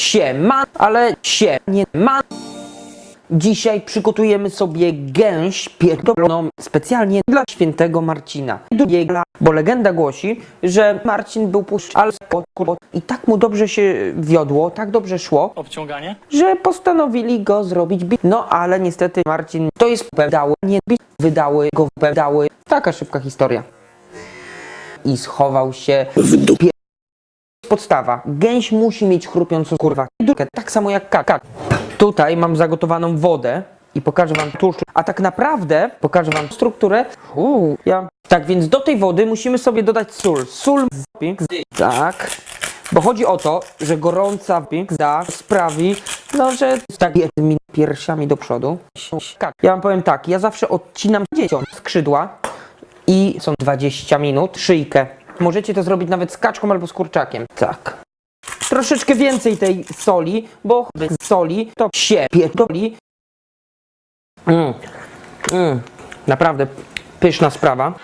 się ma, ale się nie ma. Dzisiaj przygotujemy sobie gęś pierdoloną specjalnie dla świętego Marcina. Drugiego, Bo legenda głosi, że Marcin był puszczalny i tak mu dobrze się wiodło, tak dobrze szło, Obciąganie? że postanowili go zrobić bit. No ale niestety Marcin to jest pedały, nie bit, wydały go pedały. Taka szybka historia. I schował się w dupie. Podstawa. Gęś musi mieć chrupiącą kurwa dupę, tak samo jak kaka. Tutaj mam zagotowaną wodę i pokażę wam tłuszcz. A tak naprawdę pokażę wam strukturę. Uuu, ja. Tak więc do tej wody musimy sobie dodać sól. Sól tak. Bo chodzi o to, że gorąca pizza sprawi, no, że tak jednymi piersiami do przodu. Ja wam powiem tak, ja zawsze odcinam dzieciom skrzydła i są 20 minut, szyjkę. Możecie to zrobić nawet z kaczką albo z kurczakiem. Tak. Troszeczkę więcej tej soli, bo bez soli to się pierdoli. Mm. Mm. Naprawdę pyszna sprawa.